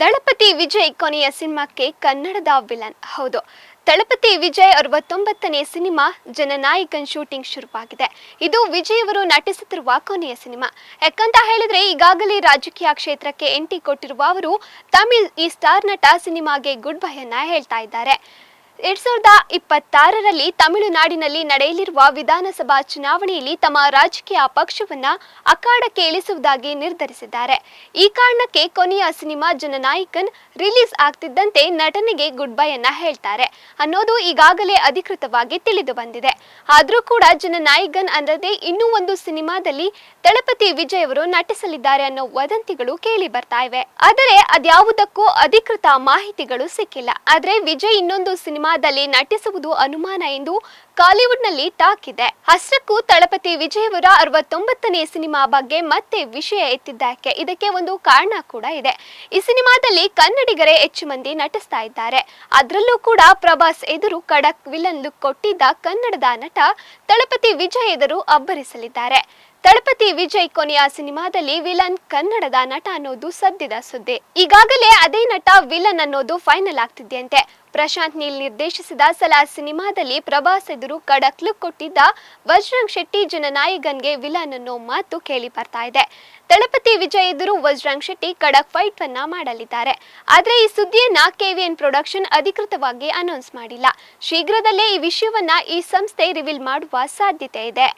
ದಳಪತಿ ವಿಜಯ್ ಕೊನೆಯ ಸಿನಿಮಾಕ್ಕೆ ಕನ್ನಡದ ವಿಲನ್. ಹೌದು, ದಳಪತಿ ವಿಜಯ್ ಅರವತ್ತೊಂಬತ್ತನೇ ಸಿನಿಮಾ ಜನನಾಯಕನ್ ಶೂಟಿಂಗ್ ಶುರುವಾಗಿದೆ. ಇದು ವಿಜಯ್ ಅವರು ನಟಿಸುತ್ತಿರುವ ಕೊನೆಯ ಸಿನಿಮಾ. ಯಾಕಂತ ಹೇಳಿದ್ರೆ, ಈಗಾಗಲೇ ರಾಜಕೀಯ ಕ್ಷೇತ್ರಕ್ಕೆ ಎಂಟ್ರಿ ಕೊಟ್ಟಿರುವ ಅವರು ತಮಿಳ್ ಈ ಸ್ಟಾರ್ ನಟ ಸಿನಿಮಾಗೆ ಗುಡ್ ಬೈ ಅನ್ನ ಹೇಳ್ತಾ ಇದ್ದಾರೆ. ಎರಡ್ ಸಾವಿರದ ಇಪ್ಪತ್ತಾರರಲ್ಲಿ ತಮಿಳುನಾಡಿನಲ್ಲಿ ನಡೆಯಲಿರುವ ವಿಧಾನಸಭಾ ಚುನಾವಣೆಯಲ್ಲಿ ತಮ್ಮ ರಾಜಕೀಯ ಪಕ್ಷವನ್ನ ಅಖಾಡಕ್ಕೆ ಇಳಿಸುವುದಾಗಿ ನಿರ್ಧರಿಸಿದ್ದಾರೆ. ಈ ಕಾರಣಕ್ಕೆ ಕೊನೆಯ ಸಿನಿಮಾ ಜನನಾಯಕನ್ ರಿಲೀಸ್ ಆಗ್ತಿದ್ದಂತೆ ನಟನೆಗೆ ಗುಡ್ ಬೈ ಅನ್ನ ಹೇಳ್ತಾರೆ. ಅನ್ನೋದು ಈಗಾಗಲೇ ಅಧಿಕೃತವಾಗಿ ತಿಳಿದು ಬಂದಿದೆ. ಆದ್ರೂ ಕೂಡ ಜನನಾಯಕನ್ ಅಲ್ಲದೆ ಇನ್ನೂ ಒಂದು ಸಿನಿಮಾದಲ್ಲಿ ದಳಪತಿ ವಿಜಯ್ ಅವರು ನಟಿಸಲಿದ್ದಾರೆ ಅನ್ನೋ ವದಂತಿಗಳು ಕೇಳಿ ಬರ್ತಾ ಇವೆ. ಆದರೆ ಅದ್ಯಾವುದಕ್ಕೂ ಅಧಿಕೃತ ಮಾಹಿತಿಗಳು ಸಿಕ್ಕಿಲ್ಲ. ಆದರೆ ವಿಜಯ್ ಇನ್ನೊಂದು ಸಿನಿಮಾದಲ್ಲಿ ನಟಿಸುವುದು ಅನುಮಾನ ಎಂದು ಕಾಲಿವುಡ್ನಲ್ಲಿ ಟಾಕ್ ಇದೆ. ಅಷ್ಟಕ್ಕೂ ತಳಪತಿ ವಿಜಯವರ ಅರವತ್ತೊಂಬತ್ತನೇ ಸಿನಿಮಾ ಬಗ್ಗೆ ಮತ್ತೆ ವಿಷಯ ಎತ್ತಿದ್ದಕ್ಕೆ ಇದಕ್ಕೆ ಒಂದು ಕಾರಣ ಕೂಡ ಇದೆ. ಈ ಸಿನಿಮಾದಲ್ಲಿ ಕನ್ನಡಿಗರೇ ಹೆಚ್ಚು ಮಂದಿ ನಟಿಸ್ತಾ ಇದ್ದಾರೆ. ಅದರಲ್ಲೂ ಕೂಡ ಪ್ರಭಾಸ್ ಎದುರು ಕಡಕ್ ವಿಲನ್ ಲುಕ್ ಕೊಟ್ಟಿದ್ದ ಕನ್ನಡದ ನಟ ತಳಪತಿ ವಿಜಯ್ ಎದುರು ಅಬ್ಬರಿಸಲಿದ್ದಾರೆ. ತಳಪತಿ ವಿಜಯ್ ಕೊನೆಯ ಸಿನಿಮಾದಲ್ಲಿ ವಿಲನ್ ಕನ್ನಡದ ನಟ ಅನ್ನೋದು ಸದ್ಯದ ಸುದ್ದಿ. ಈಗಾಗಲೇ ಅದೇ ನಟ ವಿಲನ್ ಅನ್ನೋದು ಫೈನಲ್ ಆಗ್ತಿದೆಯಂತೆ. ಪ್ರಶಾಂತ್ ನೀಲ್ ನಿರ್ದೇಶಿಸಿದ ಸಲಾ ಸಿನಿಮಾದಲ್ಲಿ ಪ್ರಭಾಸ್ ಎದುರು ಖಡಕ್ ಲುಕ್ ಕೊಟ್ಟಿದ್ದ ವಜ್ರಂಗ್ ಶೆಟ್ಟಿ ಜನನಾಯಕನ್ಗೆ ವಿಲನ್ ಅನ್ನೋ ಮಾತು ಕೇಳಿ ಬರ್ತಾ ಇದೆ. ತಳಪತಿ ವಿಜಯ್ ಎದುರು ವಜ್ರಂಗ್ ಶೆಟ್ಟಿ ಕಡಕ್ ಫೈಟ್ ಅನ್ನ ಮಾಡಲಿದ್ದಾರೆ. ಆದ್ರೆ ಈ ಸುದ್ದಿಯನ್ನ ಕೆವಿಎನ್ ಪ್ರೊಡಕ್ಷನ್ ಅಧಿಕೃತವಾಗಿ ಅನೌನ್ಸ್ ಮಾಡಿಲ್ಲ. ಶೀಘ್ರದಲ್ಲೇ ಈ ವಿಷಯವನ್ನ ಈ ಸಂಸ್ಥೆ ರಿವೀಲ್ ಮಾಡುವ ಸಾಧ್ಯತೆ ಇದೆ.